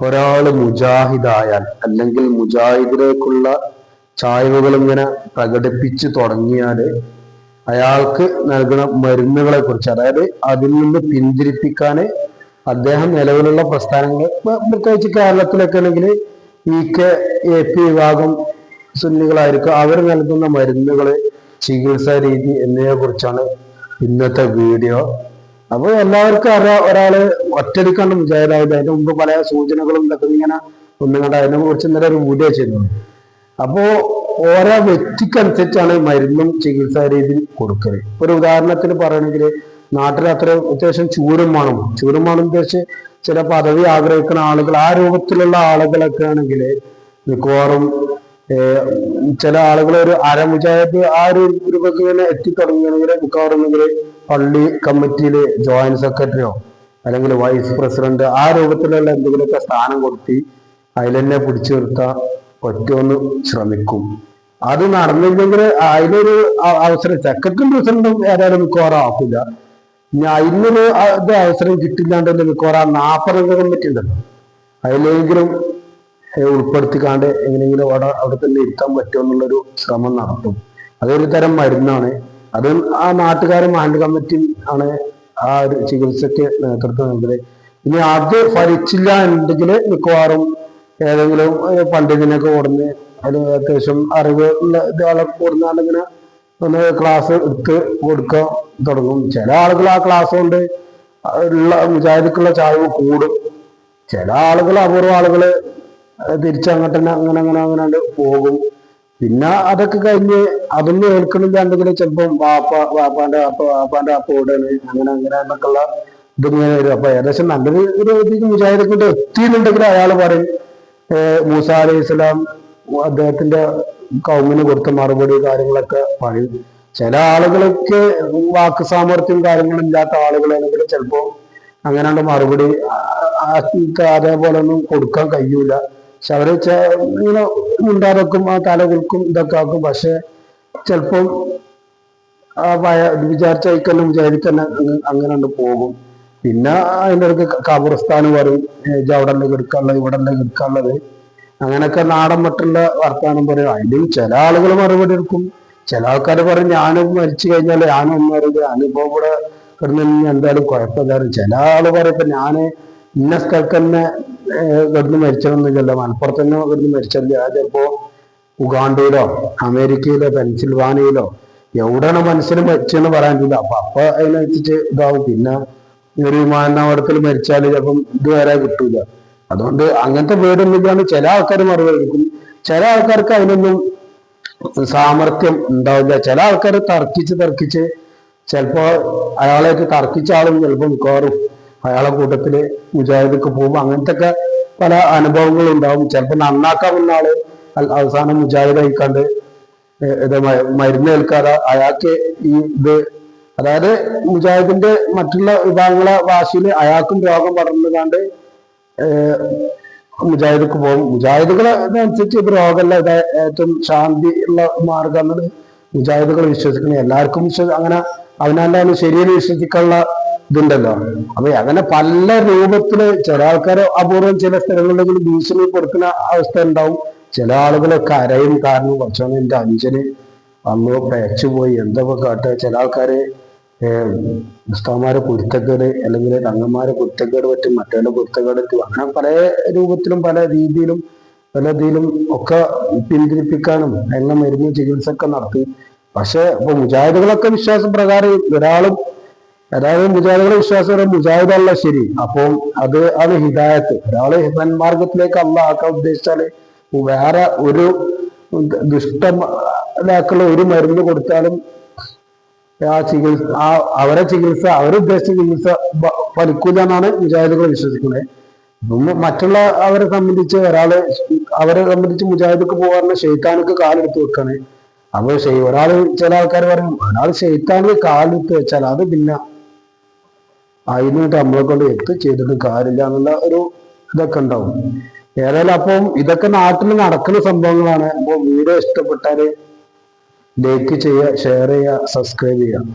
ഒരാൾ മുജാഹിദായാൽ അല്ലെങ്കിൽ മുജാഹിദിലേക്കുള്ള ചായ്വുകൾ ഇങ്ങനെ പ്രകടിപ്പിച്ച് തുടങ്ങിയാൽ അയാൾക്ക് നൽകുന്ന മരുന്നുകളെ കുറിച്ച് അതായത് അതിൽ നിന്ന് പിന്തിരിപ്പിക്കാൻ അദ്ദേഹം നിലവിലുള്ള പ്രസ്ഥാനങ്ങൾ പ്രത്യേകിച്ച് കേരളത്തിലൊക്കെ ആണെങ്കിൽ ഇ കെ എ പി വിഭാഗം സുന്നികളായിരിക്കും അവർ നൽകുന്ന മരുന്നുകൾ ചികിത്സാ രീതി എന്നിവയെ കുറിച്ചാണ് ഇന്നത്തെ വീഡിയോ. അപ്പോൾ എല്ലാവർക്കും അറിയാം ഒരാൾ ഒറ്റടിക്കാണ്ട് മുജാഹിദായത്. അതിന് മുമ്പ് പല സൂചനകളും ഇതൊക്കെ ഇങ്ങനെ ഒന്നുകൊണ്ട് കണ്ട അതിനെ കുറിച്ച് ഇന്നലെ ഒരു വീഡിയോ ചെയ്യുന്നത് അപ്പോ ഓരോ വ്യക്തിക്കനുസരിച്ചാണ് മരുന്നും ചികിത്സാ രീതി കൊടുക്കൽ. ഒരു ഉദാഹരണത്തിന് പറയണെങ്കിൽ നാട്ടിൽ അത്ര അത്യാവശ്യം ചൂരും വേണം. ചൂരും വേണം ഉദ്ദേശിച്ച് ചില പദവി ആഗ്രഹിക്കുന്ന ആളുകൾ ആ രൂപത്തിലുള്ള ആളുകളൊക്കെ ആണെങ്കിൽ മിക്കവാറും ചില ആളുകൾ ഒരു അരമുജാഹിദ് ആ ഒരു ഗ്രൂപ്പൊക്കെ തന്നെ എത്തിത്തുടങ്ങുകയാണെങ്കിൽ മിക്കവാറും ഒന്നെങ്കിൽ പള്ളി കമ്മിറ്റിയിൽ ജോയിന്റ് സെക്രട്ടറിയോ അല്ലെങ്കിൽ വൈസ് പ്രസിഡന്റ് ആ രൂപത്തിലുള്ള എന്തെങ്കിലുമൊക്കെ സ്ഥാനം കൊടുത്തി അതിൽ തന്നെ പിടിച്ചു നിർത്താൻ പറ്റുമെന്ന് ശ്രമിക്കും. അത് നടന്നില്ലെങ്കിൽ അതിനൊരു അവസരം സെക്രട്ടറിയും പ്രസിഡന്റും ഏതായാലും മിക്കവാറും ആക്കില്ല ഇനി അതിനൊരു അവസരം കിട്ടില്ലാണ്ട് മിക്കവാറും നാൽപ്പതംഗ കമ്മിറ്റി ഉണ്ടല്ലോ. അതിലെങ്കിലും ഉൾപ്പെടുത്തിക്കാണ്ട് എങ്ങനെയെങ്കിലും അവിടെ അവിടെ തന്നെ ഇരുത്താൻ പറ്റുമോ എന്നുള്ളൊരു ശ്രമം നടത്തും. അതൊരു തരം മരുന്നാണ്. അത് ആ നാട്ടുകാരും ഹാൻഡ് കമ്മിറ്റി ആണ് ആ ഒരു ചികിത്സയ്ക്ക് നേതൃത്വം നൽകുന്നത് ഇനി അത് ഫലിച്ചില്ല എന്നുണ്ടെങ്കിൽ മിക്കവാറും ഏതെങ്കിലും പണ്ഡിതനൊക്കെ കൊടുന്ന് അതിന് അത്യാവശ്യം അറിവ് ഉള്ള ഒന്ന് ക്ലാസ് എടുത്ത് കൊടുക്കാൻ തുടങ്ങും. ചില ആളുകൾ ആ ക്ലാസ് കൊണ്ട് ഉള്ള മുജാഹിദിക്കുള്ള ചായ്വ് കൂടും. ചില ആളുകൾ അപൂർവ ആളുകൾ തിരിച്ചങ്ങോട്ട് തന്നെ അങ്ങനെ അങ്ങനെ അങ്ങനെ പോകും. പിന്നെ അതൊക്കെ കഴിഞ്ഞ് അതൊന്നും ഏൽക്കണില്ലാണ്ടെങ്കിൽ ചിലപ്പം വാപ്പ വാപ്പാന്റെ വാപ്പ വാപ്പാന്റെ വാപ്പ ഓടാണ്. അങ്ങനെ അങ്ങനെ എന്നൊക്കെയുള്ള ഇതിങ്ങനെ വരും. അപ്പൊ ഏകദേശം നല്ലൊരു ഒരു രീതിക്ക് മുജാഹിദെ കൊണ്ട് എത്തിയിട്ടുണ്ടെങ്കിൽ അയാൾ പറയും മൂസ അലൈഹി ഇസ്ലാം അദ്ദേഹത്തിന്റെ കൗമിന് കൊടുത്ത മറുപടി കാര്യങ്ങളൊക്കെ പറയും. ചില ആളുകൾക്ക് വാക്ക് സാമർത്ഥ്യം കാര്യങ്ങളും ഇല്ലാത്ത ആളുകളാണെങ്കിൽ ചിലപ്പോ അങ്ങനെയുള്ള മറുപടി അതേപോലെ ഒന്നും കൊടുക്കാൻ കഴിയൂല. പക്ഷെ അവർ ഇങ്ങനെ മുണ്ടാതൊക്കും ആ തല കുൽക്കും ഇതൊക്കെ ആക്കും. പക്ഷെ ചിലപ്പം ആ പഴയ വിചാരിച്ച ഐക്കന്നെ വിചാരിക്കന്നെ അങ്ങനെ പോകും. പിന്നെ അതിന്റെ ഇടയ്ക്ക് കബർസ്ഥാന് പറയും അവിടെ അല്ലെങ്കിൽ കിടക്കാനുള്ളത്? ഇവിടെ അല്ലെങ്കിൽ കിടക്കാനുള്ളത്? അങ്ങനെയൊക്കെ നാടൻ മറ്റുള്ള വർത്തമാനം പറയും. അതിലും ചില ആളുകൾ മറുപടി എടുക്കും. ചില ആൾക്കാർ പറയും ഞാനും മരിച്ചു കഴിഞ്ഞാൽ ഞാനും ഒന്നും അറിയില്ല ഞാനിപ്പോ ഇവിടെ കിടന്നു എന്തായാലും കുഴപ്പമില്ല ചില ആൾ പറയും ഇപ്പൊ ഞാൻ ഇന്ന സ്ഥലത്ത് തന്നെ ഏഹ് കിടന്ന് മരിച്ചതൊന്നുമില്ലല്ലോ. മലപ്പുറത്ത് തന്നെ ഇവിടുന്ന് മരിച്ചല്ലേ അതിപ്പോ ചിലപ്പോ ഉഗാണ്ടയിലോ അമേരിക്കയിലോ പെൻസിൽവാനിയയിലോ എവിടെയാണ് മനുഷ്യന് മരിച്ചെന്ന് പറയാൻ പറ്റില്ല. അപ്പൊ അപ്പൊ അതിനനുസരിച്ച് ഇതാവും. പിന്നെ ഒരു വിമാനത്താവളത്തിൽ മരിച്ചാൽ ചിലപ്പം ഇതുവരെ കിട്ടൂല. അതുകൊണ്ട് അങ്ങനത്തെ പേടൊന്നുമില്ലാണ്ട് ചില ആൾക്കാർ മറുപടി ചില ആൾക്കാർക്ക് അതിനൊന്നും സാമർത്ഥ്യം ഉണ്ടാവില്ല. ചില ആൾക്കാർ തർക്കിച്ച് തർക്കിച്ച് ചിലപ്പോ അയാളായിട്ട് തർക്കിച്ച ആളും ചിലപ്പോൾ മിക്കവാറും അയാളെ കൂട്ടത്തിൽ മുജാഹിദക്ക് പോകും അങ്ങനത്തെ പല അനുഭവങ്ങളും ഉണ്ടാവും. ചിലപ്പോൾ നന്നാക്കാവുന്ന ആൾ അവസാനം മുജാഹിദ് അയക്കാണ്ട് മരുന്ന് ഏൽക്കാതെ അയാൾക്ക് ഈ ഇത് അതായത് മുജാഹിദിന്റെ മറ്റുള്ള വിഭാഗങ്ങളെ വാശിയിൽ അയാൾക്കും രോഗം പടർന്നുകാണ്ട് മുജാഹിദക്ക് പോകും. മുജാഹിദുകളെ അനുസരിച്ച് ഇത് രോഗമല്ല ഇത് ഏറ്റവും ശാന്തി ഉള്ള മാർഗം എന്നത് മുജാഹിദുകൾ വിശ്വസിക്കണം. എല്ലാവർക്കും അങ്ങനെ അതിനാലാണ് ശരിയെന്ന് വിശ്വസിക്കാനുള്ള ഇതുണ്ടല്ലോ. അപ്പൊ അങ്ങനെ പല രൂപത്തിൽ ചില ആൾക്കാർ അപൂർവം ചില സ്ഥലങ്ങളിലെങ്കിലും കൊടുക്കുന്ന അവസ്ഥ ഉണ്ടാവും. ചില ആളുകളൊക്കെ അരയും കാരണം കുറച്ചാണ് എന്റെ അഞ്ചന് അന്ന് പേച്ചു പോയി എന്തൊക്കെ കാട്ടുക ചില ആൾക്കാര് ഉസ്താമാരെ കുരുത്തക്കേട് അല്ലെങ്കിൽ തങ്ങന്മാരെ കുരുത്തക്കേട് പറ്റും മറ്റേ കുരുത്തക്കേട് പറ്റും അങ്ങനെ പല രൂപത്തിലും പല രീതിയിലും പല ഇതിലും ഒക്കെ പിന്തിരിപ്പിക്കാനും എണ്ണ മരുന്ന് ചികിത്സ ഒക്കെ നടത്തി. പക്ഷെ ഇപ്പൊ മുജാഹിദുകളൊക്കെ വിശ്വാസ പ്രകാരം ഒരാളും അതായത് മുജാഹിദുകളെ വിശ്വാസം മുജാഹിദല്ല ശരി. അപ്പം അത് അത് ഹിദായത്ത്. ഒരാൾ ഹിതന്മാർഗത്തിലേക്ക് അല്ല ആക്കാൻ ഉദ്ദേശിച്ചാൽ വേറെ ഒരു ദുഷ്ടമാക്കുള്ള ഒരു മരുന്ന് കൊടുത്താലും ആ ചികിത്സ ആ അവരെ ചികിത്സ അവരുദ്ദേശിച്ച ചികിത്സ ഫലിക്കൂല എന്നാണ് മുജാഹിദുകൾ വിശ്വസിക്കുന്നത്. മറ്റുള്ള അവരെ സംബന്ധിച്ച് ഒരാൾ അവരെ സംബന്ധിച്ച് മുജാഹിദക്ക് പോകാറുണ്ട് ഷെയ്ത്താനക്ക് കാലെടുത്ത് വെക്കാണ്. അപ്പൊ ഒരാൾ ചില ആൾക്കാർ പറയും ഒരാൾ ഷെയ്ത്താനിക്ക് കാലെടുത്ത് വെച്ചാൽ അത് പിന്നെ അതിനോട്ട് നമ്മളെ കൊണ്ട് എത്ത് ചെയ്തിട്ട് കാര്യമില്ല എന്നുള്ള ഒരു ഇതൊക്കെ ഉണ്ടാവും. ഏതായാലും അപ്പം ഇതൊക്കെ നാട്ടിൽ നടക്കുന്ന സംഭവങ്ങളാണ്. അപ്പോൾ വീഡിയോ ഇഷ്ടപ്പെട്ടാൽ ലൈക്ക് ചെയ്യുക ഷെയർ ചെയ്യുക സബ്സ്ക്രൈബ് ചെയ്യുക.